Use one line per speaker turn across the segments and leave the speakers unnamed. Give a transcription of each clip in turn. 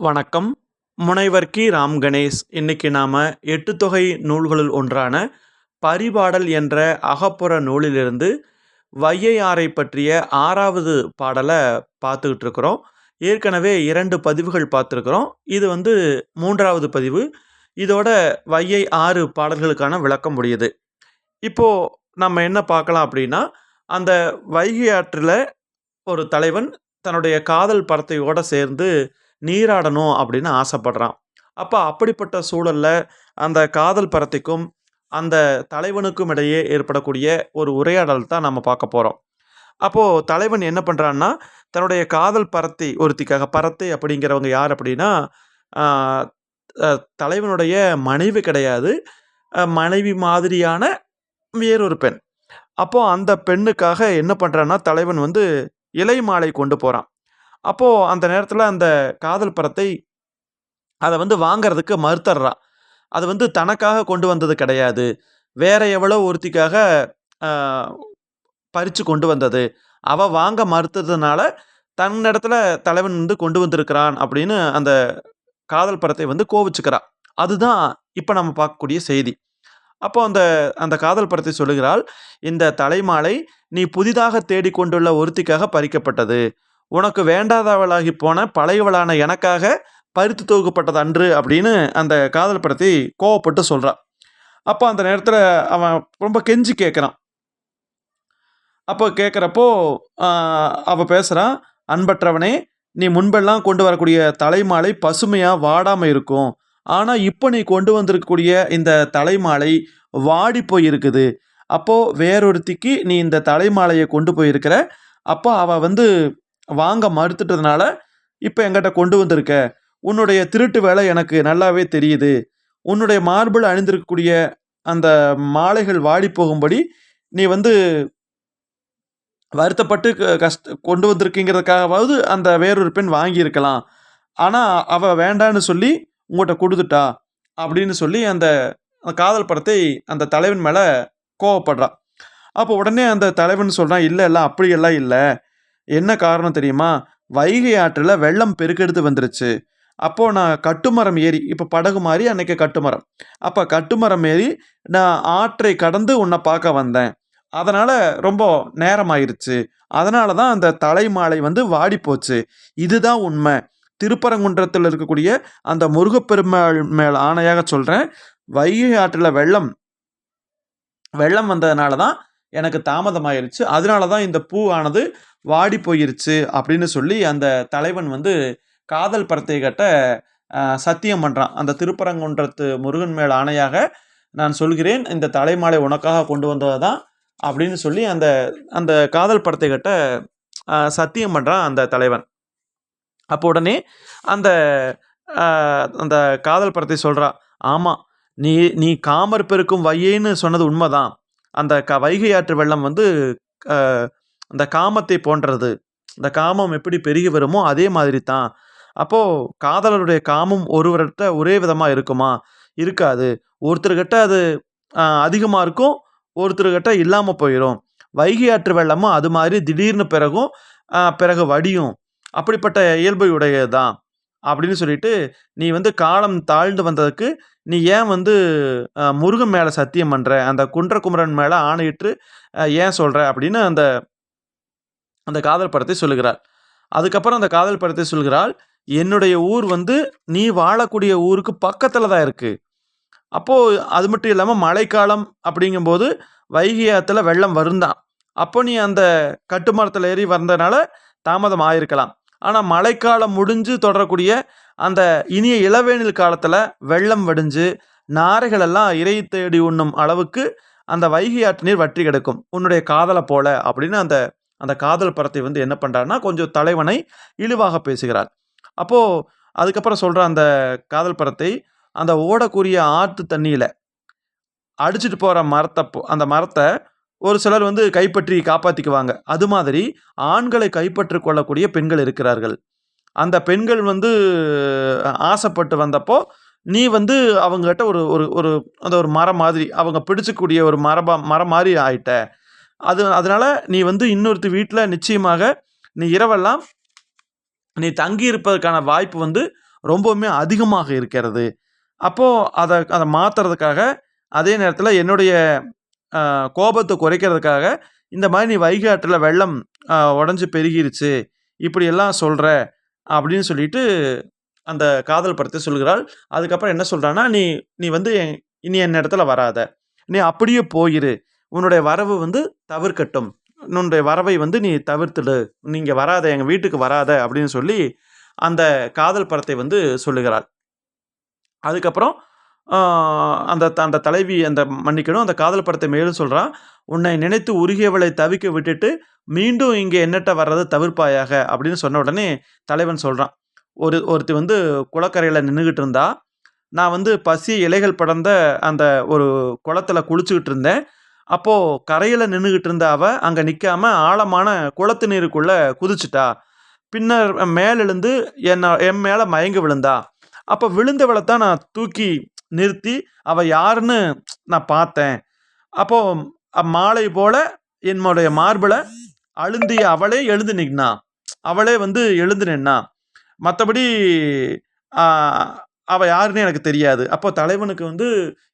வணக்கம். முனைவர் கி. ராம் கணேஷ். இன்னைக்கு நாம் எட்டு தொகை நூல்களுள் ஒன்றான பரிபாடல் என்ற அகப்புற நூலிலிருந்து வையையாரை பற்றிய ஆறாவது பாடலை பார்த்துக்கிட்டு இருக்கிறோம். ஏற்கனவே இரண்டு பதிவுகள் பார்த்துருக்குறோம். இது வந்து மூன்றாவது பதிவு. இதோட வையை ஆறு பாடல்களுக்கான விளக்கம் முடியுது. இப்போது நம்ம என்ன பார்க்கலாம் அப்படின்னா அந்த வைகை ஆற்றில் ஒரு தலைவன் தன்னுடைய காதல் படத்தையோடு சேர்ந்து நீராடணும் அப்படின்னு ஆசைப்படுறான். அப்போ அப்படிப்பட்ட சூழலில் அந்த காதல் பரத்திக்கும் அந்த தலைவனுக்கும் இடையே ஏற்படக்கூடிய ஒரு உரையாடல் தான் நம்ம பார்க்க போகிறோம் அப்போது தலைவன் என்ன பண்ணுறான்னா தன்னுடைய காதல் பரத்தி ஒருத்திக்காக பரத்தை அப்படிங்கிறவங்க யார் அப்படின்னா தலைவனுடைய மனைவி கிடையாது. மனைவி மாதிரியான வேறொரு பெண். அப்போது அந்த பெண்ணுக்காக என்ன பண்ணுறான்னா தலைவன் வந்து இலை மாலை கொண்டு போகிறான் அப்போது அந்த நேரத்தில் அந்த காதல் படத்தை அதை வந்து வாங்குறதுக்கு மறுத்தர்றான் அது வந்து தனக்காக கொண்டு வந்தது கிடையாது. வேற எவ்வளோ ஒருத்திக்காக பறித்து கொண்டு வந்தது. அவ வாங்க மறுத்ததுனால தன்னிடத்துல தலைவன் வந்து கொண்டு வந்திருக்கிறான் அப்படின்னு அந்த காதல் படத்தை வந்து கோவிச்சுக்கிறான் அதுதான் இப்போ நம்ம பார்க்கக்கூடிய செய்தி. அப்போ அந்த அந்த காதல் படத்தை சொல்லுகிறாள் இந்த தலைமாலை நீ புதிதாக தேடிக்கொண்டுள்ள ஒருத்திக்காக பறிக்கப்பட்டது. உனக்கு வேண்டாதவளாகி போன பழையவளான எனக்காக பறித்து தொகுக்கப்பட்டது அன்று அப்படின்னு அந்த காதல் படத்தை கோவப்பட்டு சொல்கிறான் அப்போ அந்த நேரத்தில் அவன் ரொம்ப கெஞ்சி கேட்குறான் அப்போ கேட்குறப்போ அவள் பேசுகிறான் அன்பற்றவனே நீ முன்பெல்லாம் கொண்டு வரக்கூடிய தலைமாலை பசுமையாக வாடாமல் இருக்கும். ஆனால் இப்போ நீ கொண்டு வந்திருக்கக்கூடிய இந்த தலைமாலை வாடி போய் இருக்குது அப்போது வேறொருத்திக்கு நீ இந்த தலைமாலையை கொண்டு போயிருக்கிற. அப்போ அவள் வந்து வாங்க மறுத்துட்டதுனால இப்போ எங்கிட்ட கொண்டு வந்திருக்க. உன்னுடைய திருட்டு வேலை எனக்கு நல்லாவே தெரியுது. உன்னுடைய மார்பிள் அணிந்திருக்கக்கூடிய அந்த மாலைகள் வாடி போகும்படி நீ வந்து வருத்தப்பட்டு க- கஷ்ட கொண்டு வந்திருக்கீங்கிறதுக்காகவாவது அந்த வேறொரு பெண் வாங்கியிருக்கலாம். ஆனால் அவள் வேண்டான்னு சொல்லி உங்கள்கிட்ட கொடுத்துட்டா அப்படின்னு சொல்லி அந்த காதல் படத்தை அந்த தலைவன் மேலே கோவப்படுறான் அப்போ உடனே அந்த தலைவன் சொல்கிறான் இல்லை இல்லை அப்படியெல்லாம் இல்லை. என்ன காரணம் தெரியுமா? வைகை ஆற்றில் வெள்ளம் பெருக்கெடுத்து வந்துருச்சு. அப்போது நான் கட்டுமரம் ஏறி இப்போ படகு மாதிரி அன்றைக்கி கட்டுமரம். அப்போ கட்டுமரம் ஏறி நான் ஆற்றை கடந்து உன்னை பார்க்க வந்தேன். அதனால் ரொம்ப நேரமாயிருச்சு. அதனால தான் அந்த தலைமாலை வந்து வாடி போச்சு இதுதான் உண்மை. திருப்பரங்குன்றத்தில் இருக்கக்கூடிய அந்த முருகப்பெருமாள் மேல் ஆணையாக சொல்கிறேன் வைகை ஆற்றில் வெள்ளம் வெள்ளம் வந்ததுனால தான் எனக்கு தாமதமாயிருச்சு. அதனால தான் இந்த பூ ஆனது வாடி போயிருச்சு அப்படின்னு சொல்லி அந்த தலைவன் வந்து காதல் படத்தை கட்ட சத்தியம் பண்ணுறான் அந்த திருப்பரங்குன்றத்து முருகன் மேல் ஆணையாக நான் சொல்கிறேன் இந்த தலைமாலை உனக்காக கொண்டு வந்தது தான் அப்படின்னு சொல்லி அந்த அந்த காதல் படத்தை கட்ட சத்தியம் பண்ணுறான் அந்த தலைவன். அப்போ உடனே அந்த அந்த காதல் படத்தை சொல்கிறா ஆமாம் நீ நீ காமர் பெருக்கும் வையேன்னு சொன்னது உண்மைதான். அந்த க வைகை ஆற்று வெள்ளம் வந்து அந்த காமத்தை போன்றது. இந்த காமம் எப்படி பெருகி வருமோ அதே மாதிரி தான். அப்போது காதலருடைய காமம் ஒருவர்கிட்ட ஒரே விதமாக இருக்குமா? இருக்காது. ஒருத்தர்கிட்ட அது அதிகமாக இருக்கும் ஒருத்தர்கிட்ட இல்லாமல் போயிடும் வைகை ஆற்று வெள்ளமும் அது மாதிரி திடீர்னு பிறகும் பிறகு வடியும். அப்படிப்பட்ட இயல்பை உடையது தான் அப்படின்னு சொல்லிட்டு நீ வந்து காலம் தாழ்ந்து வந்ததுக்கு நீ ஏன் வந்து முருகன் மேலே சத்தியம் பண்ணுற அந்த குன்றகுமரன் மேலே ஆணையிட்டு ஏன் சொல்கிற அப்படின்னு அந்த அந்த காதல் படத்தை சொல்லுகிறாள். அதுக்கப்புறம் அந்த காதல் படத்தை சொல்கிறாள் என்னுடைய ஊர் வந்து நீ வாழக்கூடிய ஊருக்கு பக்கத்தில் தான் இருக்குது அப்போது அது மட்டும் இல்லாமல் மழைக்காலம் அப்படிங்கும்போது வைகை ஆற்றுல வெள்ளம் வருந்தான். அப்போ நீ அந்த கட்டுமரத்தில் ஏறி வந்தனால தாமதம் ஆயிருக்கலாம். ஆனால் மழைக்காலம் முடிஞ்சு தொடரக்கூடிய அந்த இனிய இளவேனில் காலத்தில் வெள்ளம் வடிஞ்சு நாரைகளெல்லாம் இறை தேடி உண்ணும் அளவுக்கு அந்த வைகை ஆற்று நீர் வற்றி கிடக்கும். உன்னுடைய காதலை போல அப்படின்னு அந்த அந்த காதல் படத்தை வந்து என்ன பண்ணுறாருன்னா கொஞ்சம் தலைவனை இழிவாக பேசுகிறார். அப்போது அதுக்கப்புறம் சொல்கிற அந்த காதல் படத்தை அந்த ஓடக்கூடிய ஆற்று தண்ணியில் அடிச்சிட்டு போகிற மரத்தை அந்த மரத்தை ஒரு சிலர் வந்து கைப்பற்றி காப்பாற்றிக்குவாங்க அது மாதிரி ஆண்களை கைப்பற்றி கொள்ளக்கூடிய பெண்கள் இருக்கிறார்கள். அந்த பெண்கள் வந்து ஆசைப்பட்டு வந்தப்போ நீ வந்து அவங்ககிட்ட ஒரு ஒரு ஒரு அந்த ஒரு மரம் மாதிரி அவங்க பிடிச்சக்கூடிய ஒரு மரபா மரம் மாதிரி ஆயிட்ட. அது அதனால் நீ வந்து இன்னொருத்தி வீட்டில் நிச்சயமாக நீ இரவெல்லாம் நீ தங்கி இருப்பதற்கான வாய்ப்பு வந்து ரொம்பவுமே அதிகமாக இருக்கிறது. அப்போது அதை அதை மாற்றுறதுக்காக அதே நேரத்தில் என்னுடைய கோபத்தை குறைக்கிறதுக்காக இந்த மாதிரி நீ வைகை வெள்ளம் உடஞ்சி பெருகிருச்சு இப்படியெல்லாம் சொல்கிற அப்படின்னு சொல்லிட்டு அந்த காதல் படத்தை சொல்கிறாள். அதுக்கப்புறம் என்ன சொல்கிறான்னா நீ நீ வந்து இனி என் இடத்துல வராத. நீ அப்படியே போயிரு. உன்னுடைய வரவு வந்து தவிர்க்கட்டும். உன்னுடைய வரவை வந்து நீ தவிர்த்துடு. நீங்கள் வராத எங்கள் வீட்டுக்கு வராத அப்படின்னு சொல்லி அந்த காதல் படத்தை வந்து சொல்லுகிறாள். அதுக்கப்புறம் அந்த அந்த தலைவி அந்த மன்னிக்கணும் அந்த காதல் படத்தை மேலும் சொல்கிறான் உன்னை நினைத்து உருகியவளை தவிக்க விட்டுட்டு மீண்டும் இங்கே என்னட்ட வர்றதை தவிர்ப்பாயாக? அப்படின்னு சொன்ன உடனே தலைவன் சொல்கிறான் ஒரு ஒருத்தி வந்து குளக்கரையில் நின்றுக்கிட்டு இருந்தா. நான் வந்து பசி இலைகள் படர்ந்த அந்த ஒரு குளத்தில் குளிச்சுக்கிட்டு இருந்தேன். அப்போது கரையில் நின்றுக்கிட்டு இருந்த அவள் அங்கே நிற்காம ஆழமான குளத்து நீருக்குள்ளே குதிச்சிட்டா. பின்னர் மேலெழுந்து என்ன என் மேலே மயங்கி விழுந்தா. அப்போ விழுந்தவளை தான் நான் தூக்கி நிறுத்தி அவள் யாருன்னு நான் பார்த்தேன். அப்போது மாலை போல என்னுடைய மார்பில் அழுந்திய அவளே எழுந்து நின்னா. அவளே வந்து எழுந்து நின்னா. மற்றபடி அவள் யாருன்னு எனக்கு தெரியாது. அப்போ தலைவனுக்கு வந்து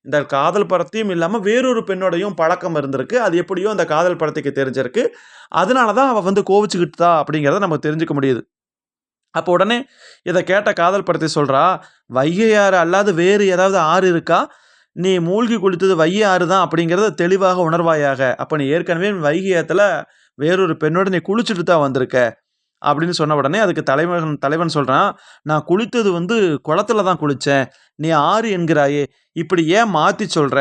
இந்த காதல் படத்தையும் இல்லாமல் வேறொரு பெண்ணோடையும் பழக்கம் இருந்திருக்கு. அது எப்படியோ அந்த காதல் படத்துக்கு தெரிஞ்சிருக்கு. அதனால தான் அவள் வந்து கோவிச்சுக்கிட்டு தான் அப்படிங்கிறத நம்ம தெரிஞ்சுக்க முடியுது. அப்போ உடனே இதை கேட்ட காதல் படத்தை சொல்கிறா வைகை ஆறு அல்லாது வேறு ஏதாவது ஆறு இருக்கா? நீ மூழ்கி குளித்தது வைகை ஆறு தான் அப்படிங்கிறத தெளிவாக உணர்வாயாக. அப்போ நீ ஏற்கனவே வைகை ஆற்றுல வேறொரு பெண்ணோட நீ குளிச்சுட்டு தான் வந்திருக்க. அப்படின்னு சொன்ன உடனே அதுக்கு தலைவன் தலைவன் சொல்கிறான் நான் குளித்தது வந்து குளத்துல தான் குளித்தேன் நீ ஆறு என்கிறாயே இப்படி ஏன் மாற்றி சொல்கிற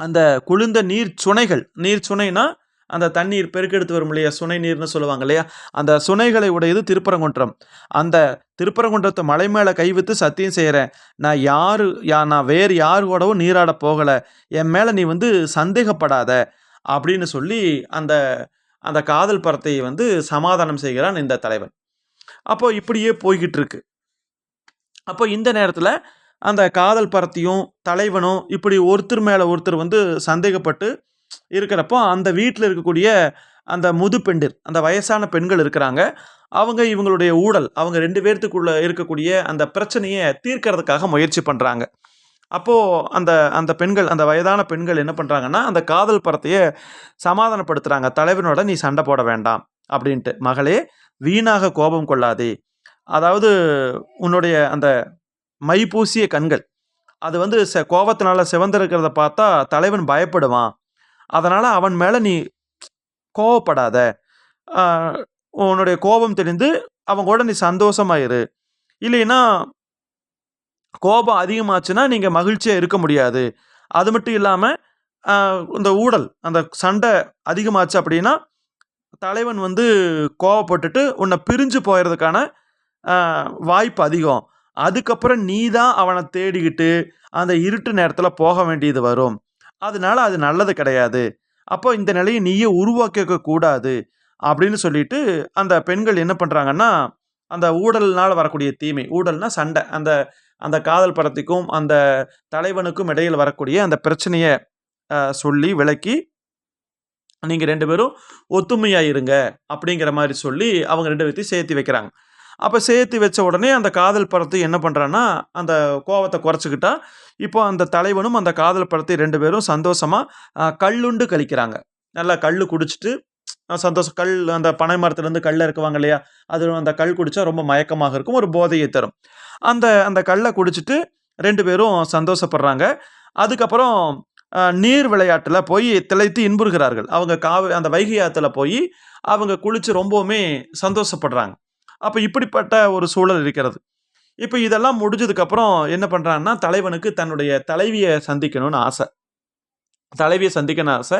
அந்த குளிர்ந்த நீர் சுனைகள் நீர் சுனைனா அந்த தண்ணீர் பெருக்கெடுத்து வரும் இல்லையா? சுனை நீர்னு சொல்லுவாங்க இல்லையா? அந்த சுனைகளை உடையது திருப்பரங்குன்றம். அந்த திருப்பரங்குன்றத்தை மலை மேலே கைவித்து சத்தியம் செய்கிறேன் நான் யாரு யா நான் வேறு யார் கூடவும் நீராட போகலை. என் மேலே நீ வந்து சந்தேகப்படாத அப்படின்னு சொல்லி அந்த அந்த காதல் பரத்தை வந்து சமாதானம் செய்கிறான் இந்த தலைவன். அப்போ இப்படியே போய்கிட்டு இருக்கு அப்போ இந்த நேரத்தில் அந்த காதல் பரத்தையும் தலைவனும் இப்படி ஒருத்தர் மேலே ஒருத்தர் வந்து சந்தேகப்பட்டு இருக்கிறப்போ அந்த வீட்டில் இருக்கக்கூடிய அந்த முது பெண்டிர் அந்த வயசான பெண்கள் இருக்கிறாங்க. அவங்க இவங்களுடைய ஊழல் அவங்க ரெண்டு பேர்த்துக்குள்ள இருக்கக்கூடிய அந்த பிரச்சனையை தீர்க்கிறதுக்காக முயற்சி பண்ணுறாங்க அப்போது அந்த அந்த பெண்கள் அந்த வயதான பெண்கள் என்ன பண்ணுறாங்கன்னா அந்த காதல் படத்தையே சமாதானப்படுத்துகிறாங்க தலைவனோட நீ சண்டை போட வேண்டாம் அப்படின்ட்டு. மகளே வீணாக கோபம் கொள்ளாதே. அதாவது உன்னுடைய அந்த மை பூசிய கண்கள் அது வந்து ச கோபத்தினால சிவந்திருக்கிறத பார்த்தா தலைவன் பயப்படுவான். அதனால் அவன் மேலே நீ கோவப்படாத. உன்னுடைய கோபம் தெரிந்து அவன் கூட நீ சந்தோஷமாயிரு இல்லைன்னா கோபம் அதிகமாச்சுன்னா நீங்கள் மகிழ்ச்சியாக இருக்க முடியாது. அது மட்டும் இல்லாமல் இந்த ஊடல் அந்த சண்டை அதிகமாச்சு அப்படின்னா தலைவன் வந்து கோவப்பட்டுட்டு உன்னை பிரிஞ்சு போயிடுறதுக்கான வாய்ப்பு அதிகம். அதுக்கப்புறம் நீ தான் அவனை தேடிக்கிட்டு அந்த இருட்டு நேரத்தில் போக வேண்டியது வரும். அதனால அது நல்லது கிடையாது. அப்போ இந்த நிலையை நீயே உருவாக்கிக்க கூடாது அப்படின்னு சொல்லிட்டு அந்த பெண்கள் என்ன பண்ணுறாங்கன்னா அந்த ஊடல்னால் வரக்கூடிய தீமை ஊடல்னால் சண்டை அந்த அந்த காதல் படத்துக்கும் அந்த தலைவனுக்கும் இடையில் வரக்கூடிய அந்த பிரச்சனையை சொல்லி விளக்கி நீங்கள் ரெண்டு பேரும் ஒத்துமையாக இருங்க அப்படிங்கிற மாதிரி சொல்லி அவங்க ரெண்டு பேர்த்தையும் சேர்த்து வைக்கிறாங்க. அப்போ சேர்த்து வச்ச உடனே அந்த காதல் படத்தை என்ன பண்ணுறான்னா அந்த கோவத்தை குறைச்சிக்கிட்டா இப்போ அந்த தலைவனும் அந்த காதல் படத்தை ரெண்டு பேரும் சந்தோஷமாக கல்லுண்டு கழிக்கிறாங்க. நல்லா கல் குடிச்சிட்டு சந்தோஷம் கல் அந்த பனை மரத்துலேருந்து கல்லில் இருக்குவாங்க இல்லையா அது அந்த கல் குடித்தா ரொம்ப மயக்கமாக இருக்கும் ஒரு போதையை தரும். அந்த அந்த கல்லை குடிச்சிட்டு ரெண்டு பேரும் சந்தோஷப்படுறாங்க. அதுக்கப்புறம் நீர் விளையாட்டில் போய் திளைத்து இன்புறுகிறார்கள். அவங்க காவ அந்த வைகை ஆற்றுல போய் அவங்க குளித்து ரொம்பவுமே சந்தோஷப்படுறாங்க. அப்போ இப்படிப்பட்ட ஒரு சூழல் இருக்கிறது. இப்போ இதெல்லாம் முடிஞ்சதுக்கப்புறம் என்ன பண்ணுறான்னா தலைவனுக்கு தன்னுடைய தலைவியை சந்திக்கணும்னு ஆசை. தலைவியை சந்திக்கணும்னு ஆசை.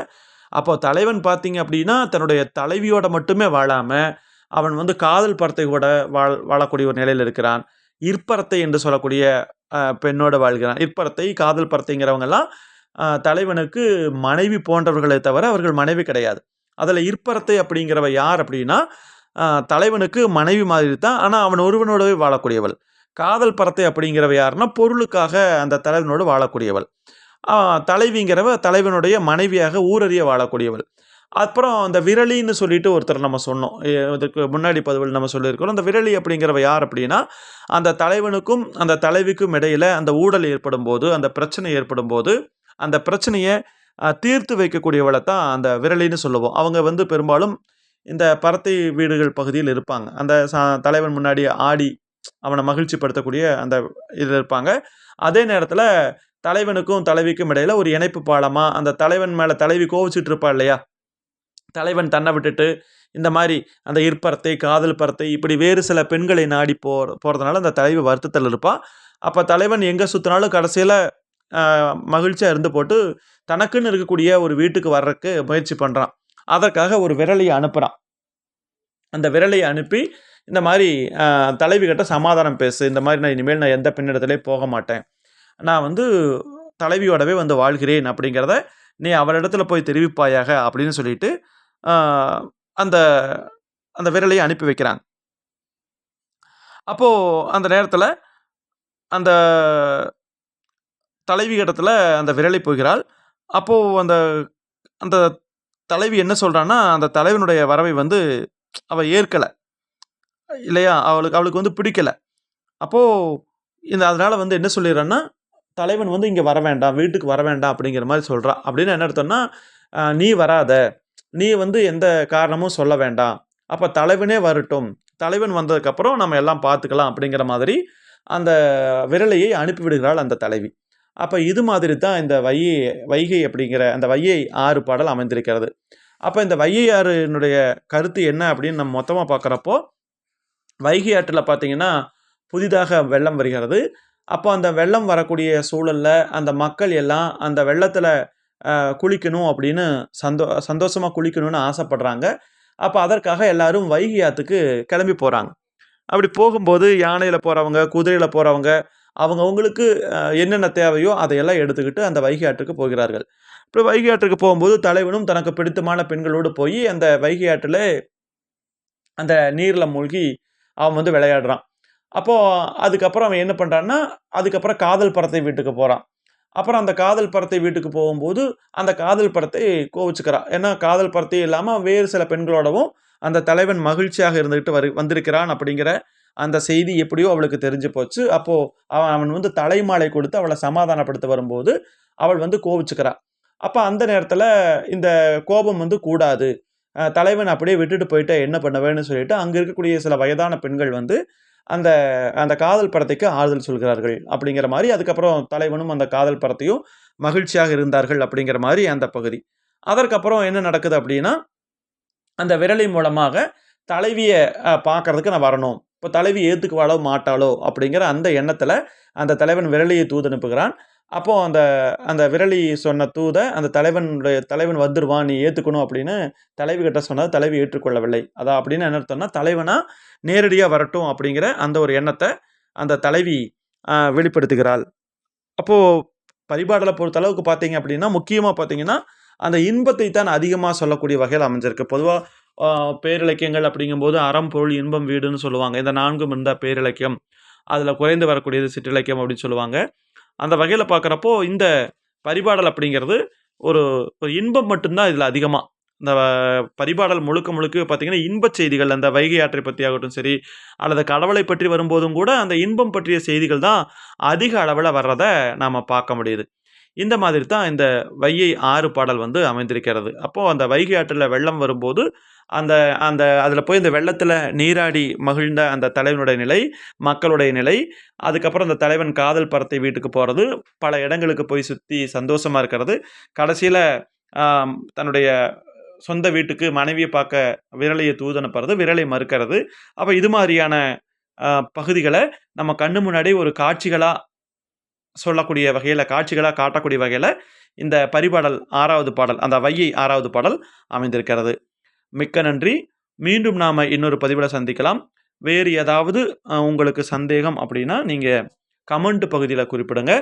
அப்போ தலைவன் பார்த்தீங்க அப்படின்னா தன்னுடைய தலைவியோட மட்டுமே வாழாமல் அவன் வந்து காதல் படத்தை கூட வாழ் வாழக்கூடிய ஒரு நிலையில் இருக்கிறான். இற்பரத்தை என்று சொல்லக்கூடிய பெண்ணோட வாழ்கிறான். இற்பரத்தை காதல் பரத்தைங்கிறவங்கெல்லாம் தலைவனுக்கு மனைவி போன்றவர்களை தவிர அவர்கள் மனைவி கிடையாது. அதில் இற்பரத்தை அப்படிங்கிறவ யார் அப்படின்னா தலைவனுக்கு மனைவி மாதிரி தான். ஆனால் அவன் ஒருவனோடவே வாழக்கூடியவள். காதல் பரத்தை அப்படிங்கிறவ யாருன்னா பொருளுக்காக அந்த தலைவனோடு வாழக்கூடியவள். தலைவிங்கிறவ தலைவனுடைய மனைவியாக ஊரறிய வாழக்கூடியவள். அப்புறம் அந்த விரலின்னு சொல்லிட்டு ஒருத்தர் நம்ம சொன்னோம். இதுக்கு முன்னாடி பதிவில் நம்ம சொல்லியிருக்கிறோம். அந்த விரலி அப்படிங்கிறவ யார் அப்படின்னா அந்த தலைவனுக்கும் அந்த தலைவிக்கும் இடையில் அந்த ஊடல் ஏற்படும்போது அந்த பிரச்சனை ஏற்படும்போது அந்த பிரச்சனையை தீர்த்து வைக்கக்கூடியவளை தான் அந்த விரலின்னு சொல்லுவோம். அவங்க வந்து பெரும்பாலும் இந்த பரத்தை வீடுகள் பகுதியில் இருப்பாங்க. அந்த சா தலைவன் முன்னாடி ஆடி அவனை மகிழ்ச்சிப்படுத்தக்கூடிய அந்த இதில் இருப்பாங்க. அதே நேரத்தில் தலைவனுக்கும் தலைவிக்கும் இடையில் ஒரு இணைப்பு பாலமாக அந்த தலைவன் மேலே தலைவி கோவிச்சிட்டு இருப்பா இல்லையா? தலைவன் தன்னை விட்டுட்டு இந்த மாதிரி அந்த இற்பரத்தை காதல் பரத்தை இப்படி வேறு சில பெண்களை நாடி போ போகிறதுனால அந்த தலைவி வருத்தத்தில் இருப்பான் அப்போ தலைவன் எங்கே சுற்றினாலும் கடைசியில் மகிழ்ச்சியாக இருந்து போட்டு தனக்குன்னு இருக்கக்கூடிய ஒரு வீட்டுக்கு வர்றதுக்கு முயற்சி பண்ணுறான் அதற்காக ஒரு விரலையை அனுப்புகிறான் அந்த விரலையை அனுப்பி இந்த மாதிரி தலைவிகிட்ட தலைவி கிட்ட சமாதானம் பேசு இந்த மாதிரி நான் இனிமேல் நான் எந்த பெண்ணிடத்துலேயே போக மாட்டேன். நான் வந்து தலைவியோடவே வந்து வாழ்கிறேன் அப்படிங்கிறத நீ அவளிடத்துல போய் தெரிவிப்பாயாக அப்படின்னு சொல்லிட்டு அந்த அந்த விரலையை அனுப்பி வைக்கிறாங்க அப்போது அந்த நேரத்தில் அந்த தலைவி இடத்துல அந்த விரலை போகிறாள். அப்போது அந்த அந்த தலைவி என்ன சொல்கிறான்னா அந்த தலைவனுடைய வரவை வந்து அவள் ஏற்கலை. இல்லையா? அவளுக்கு அவளுக்கு வந்து பிடிக்கல. அப்போது இந்த அதனால் வந்து என்ன சொல்லிடுறான்னா தலைவன் வந்து இங்கே வர வேண்டாம் வீட்டுக்கு வர வேண்டாம் அப்படிங்கிற மாதிரி சொல்றா. அப்படின்னு என்ன அர்த்தம்னா நீ வராத. நீ வந்து எந்த காரணமும் சொல்ல வேண்டாம். அப்போ தலைவனே வரட்டும். தலைவன் வந்ததுக்கப்புறம் நம்ம எல்லாம் பார்த்துக்கலாம் அப்படிங்கிற மாதிரி அந்த விரலையை அனுப்பி விடுகிறாள் அந்த தலைவி. அப்போ இது மாதிரி தான் இந்த வையை வைகை அப்படிங்கிற அந்த வையை ஆறு பாடல் அமைந்திருக்கிறது. அப்போ இந்த வையை ஆறுனுடைய கருத்து என்ன அப்படின்னு நம்ம மொத்தமாக பார்க்குறப்போ வைகை ஆற்றில் பார்த்தீங்கன்னா புதிதாக வெள்ளம் வருகிறது. அப்போ அந்த வெள்ளம் வரக்கூடிய சூழலில் அந்த மக்கள் எல்லாம் அந்த வெள்ளத்தில் குளிக்கணும் அப்படின்னு சந்தோ சந்தோஷமாக குளிக்கணும்னு ஆசைப்படுறாங்க. அப்போ அதற்காக எல்லாரும் வைகை ஆற்றுக்கு கிளம்பி போகிறாங்க அப்படி போகும்போது யானையில் போகிறவங்க குதிரையில் போகிறவங்க அவங்கவுங்களுக்கு என்னென்ன தேவையோ அதையெல்லாம் எடுத்துக்கிட்டு அந்த வைகை ஆற்றுக்கு போகிறார்கள். இப்போ வைகை ஆற்றுக்கு போகும்போது தலைவனும் தனக்கு பிடித்தமான பெண்களோடு போய் அந்த வைகை ஆற்றில் அந்த நீரில் மூழ்கி அவன் வந்து விளையாடுறான். அப்போது அதுக்கப்புறம் அவன் என்ன பண்ணுறான்னா அதுக்கப்புறம் காதல் பறத்தை வீட்டுக்கு போகிறான் அப்புறம் அந்த காதல் பறத்தை வீட்டுக்கு போகும்போது அந்த காதல் பறத்தை கோவிச்சுக்கிறான். ஏன்னா காதல் பறத்தை இல்லாமல் வேறு சில பெண்களோடவும் அந்த தலைவன் மகிழ்ச்சியாக இருந்துக்கிட்டு வரு வந்திருக்கிறான் அப்படிங்கிற அந்த செய்தி எப்படியோ அவளுக்கு தெரிஞ்சு போச்சு. அப்போது அவன் அவன் வந்து தலைமாலை கொடுத்து அவளை சமாதானப்படுத்த வரும்போது அவள் வந்து கோவிச்சுக்கிறா. அப்போ அந்த நேரத்தில் இந்த கோபம் வந்து கூடாது. தலைவன் அப்படியே விட்டுட்டு போயிட்டு என்ன பண்ணுவேன்னு சொல்லிட்டு அங்கே இருக்கக்கூடிய சில வயதான பெண்கள் வந்து அந்த அந்த காதல் படத்தைக்கு ஆறுதல் சொல்கிறார்கள் அப்படிங்கிற மாதிரி அதுக்கப்புறம் தலைவனும் அந்த காதல் படத்தையும் மகிழ்ச்சியாக இருந்தார்கள் அப்படிங்கிற மாதிரி அந்த பகுதி. அதற்கப்புறம் என்ன நடக்குது அப்படின்னா அந்த விரலை மூலமாக தலைவியை பார்க்கறதுக்கு நான் வரணும். இப்போ தலைவி ஏற்றுக்குவாளோ மாட்டாளோ அப்படிங்கிற அந்த எண்ணத்தில் அந்த தலைவன் விரலியை தூது அனுப்புகிறான். அப்போது அந்த அந்த விரலி சொன்ன தூதை அந்த தலைவனுடைய தலைவன் வந்துடுவான் நீ ஏற்றுக்கணும் அப்படின்னு தலைவி கிட்ட சொன்னது தலைவி ஏற்றுக்கொள்ளவில்லை. அதான் அப்படின்னு என்ன அர்த்தம்னா தலைவனாக நேரடியாக வரட்டும் அப்படிங்கிற அந்த ஒரு எண்ணத்தை அந்த தலைவி வெளிப்படுத்துகிறாள். அப்போது பரிபாடலை பொறுத்த அளவுக்கு பார்த்தீங்க அப்படின்னா முக்கியமாக பார்த்தீங்கன்னா அந்த இன்பத்தை தான் அதிகமாக சொல்லக்கூடிய வகையில் அமைஞ்சிருக்கு. பொதுவாக பேரிலக்கியங்கள் அப்படிங்கும்போது அறம் பொருள் இன்பம் வீடுன்னு சொல்லுவாங்க. இந்த நான்கும் இருந்தால் பேரிலக்கியம் அதில் குறைந்து வரக்கூடியது சிற்றிலக்கியம் அப்படின்னு சொல்லுவாங்க. அந்த வகையில் பார்க்குறப்போ இந்த பரிபாடல் அப்படிங்கிறது ஒரு ஒரு இன்பம் மட்டும்தான் இதில் அதிகமாக இந்த பரிபாடல் முழுக்க முழுக்க பார்த்தீங்கன்னா இன்பச் செய்திகள் அந்த வைகை ஆற்றை பற்றி ஆகட்டும் சரி அல்லது கடவுளை பற்றி வரும்போதும் கூட அந்த இன்பம் பற்றிய செய்திகள் தான் அதிக அளவில் வர்றதை நாம் பார்க்க முடியுது. இந்த மாதிரி தான் இந்த வையை ஆறு பாடல் வந்து அமைந்திருக்கிறது. அப்போது அந்த வைகை ஆற்றில் வெள்ளம் வரும்போது அந்த அந்த அதில் போய் இந்த வெள்ளத்தில் நீராடி மகிழ்ந்த அந்த தலைவனுடைய நிலை மக்களுடைய நிலை அதுக்கப்புறம் அந்த தலைவன் காதல் பறத்தை வீட்டுக்கு போகிறது பல இடங்களுக்கு போய் சுற்றி சந்தோஷமாக இருக்கிறது. கடைசியில் தன்னுடைய சொந்த வீட்டுக்கு மனைவியை பார்க்க விரலையை தூது விரலை மறுக்கிறது. அப்போ இது மாதிரியான பகுதிகளை நம்ம கண்ணு முன்னாடி ஒரு காட்சிகளாக சொல்லக்கூடிய வகையில் காட்சிகளாக காட்டக்கூடிய வகையில் இந்த பரிபாடல் ஆறாவது பாடல் அந்த வையை ஆறாவது பாடல் அமைந்திருக்கிறது. மிக்க நன்றி. மீண்டும் நாம் இன்னொரு பதிவில் சந்திக்கலாம். வேறு ஏதாவது உங்களுக்கு சந்தேகம் அப்படின்னா நீங்கள் கமெண்ட் பகுதியில் குறிப்பிடுங்க.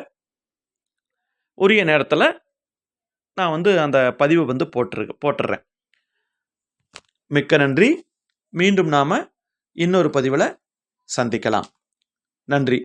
உரிய நேரத்தில் நான் வந்து அந்த பதிவை வந்து போட்டுரு போட்டுடுறேன் மிக்க நன்றி. மீண்டும் நாம் இன்னொரு பதிவில் சந்திக்கலாம். நன்றி.